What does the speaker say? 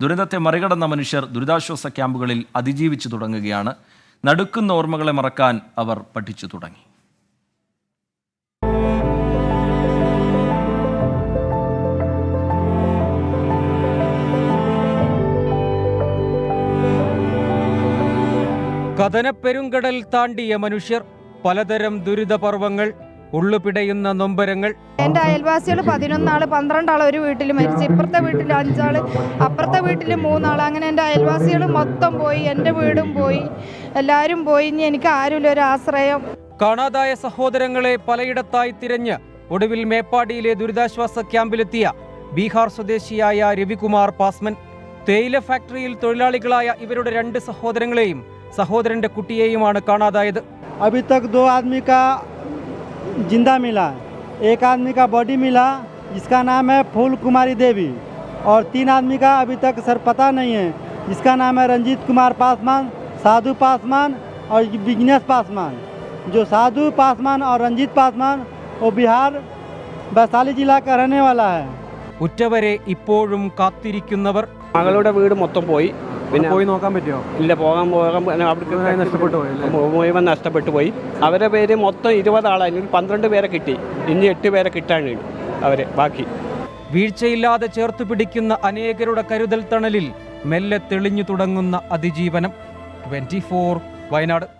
ദുരന്തത്തെ മറികടന്ന മനുഷ്യർ ദുരിതാശ്വാസ ക്യാമ്പുകളിൽ അതിജീവിച്ചു തുടങ്ങുകയാണ്. നടുക്കുന്ന ഓർമ്മകളെ മറക്കാൻ അവർ പഠിച്ചു തുടങ്ങി. കഥനപ്പെരുങ്കടൽ താണ്ടിയ മനുഷ്യർ പലതരം ദുരിതപർവങ്ങൾ ഉള്ളുപിടയുന്ന നൊമ്പരങ്ങൾ. എന്റെ അയൽവാസികൾ പതിനൊന്നാൾ പന്ത്രണ്ടാൾ ഒരു വീട്ടിൽ മരിച്ചു. ഇപ്പുറത്തെ വീട്ടിൽ അഞ്ചാൾ അപ്പുറത്തെ വീട്ടിൽ മൂന്നാൾ. അങ്ങനെ എന്റെ അയൽവാസികൾ മൊത്തം പോയി എന്റെ വീടും പോയി എല്ലാവരും പോയി. ഇനി എനിക്ക് ആരുമില്ല ഒരു ആശ്രയം. കാണാതായ സഹോദരങ്ങളെ പലയിടത്തായി തിരഞ്ഞ് ഒടുവിൽ മേപ്പാടിയിലെ ദുരിതാശ്വാസ ക്യാമ്പിലെത്തിയ ബീഹാർ സ്വദേശിയായ രവികുമാർ പാസ്മൻ. തേയില ഫാക്ടറിയിൽ തൊഴിലാളികളായ ഇവരുടെ രണ്ട് സഹോദരങ്ങളെയും സഹോദരന്റെ കുട്ടിയെയുമാണ് കാണാതായത്. അഭിതക് ദോ ആദ്മി കാ जिंदा मिला एक आदमी का बॉडी मिला जिसका नाम है फूल कुमारी देवी और तीन आदमी का अभी तक सर पता नहीं है जिसका नाम है रंजीत कुमार पासवान साधु पासवान और बिजनेस पासवान जो साधु पासवान और रंजीत पासवान वो बिहार वैशाली जिला का रहने वाला है ഉറ്റവരെ ഇപ്പോഴും കാത്തിരിക്കുന്നവർ മകളുടെ വീട് മൊത്തം പോയി പിന്നെ പോയി നോക്കാൻ പറ്റുമോ ഇല്ല പോകാൻ പോകാൻ അവിടെ നഷ്ടപ്പെട്ടു പോയി? മുഴുവൻ നഷ്ടപ്പെട്ടു പോയി. അവരെ പേര് മൊത്തം ഇരുപത് ആളായിരുന്നു ഒരു പന്ത്രണ്ട് പേരെ കിട്ടി. ഇനി എട്ട് പേരെ കിട്ടാണ് അവരെ ബാക്കി. വീഴ്ചയില്ലാതെ ചേർത്ത് പിടിക്കുന്ന അനേകരുടെ കരുതൽ തണലിൽ മെല്ലെ തെളിഞ്ഞു തുടങ്ങുന്ന അതിജീവനം. ട്വന്റി വയനാട്.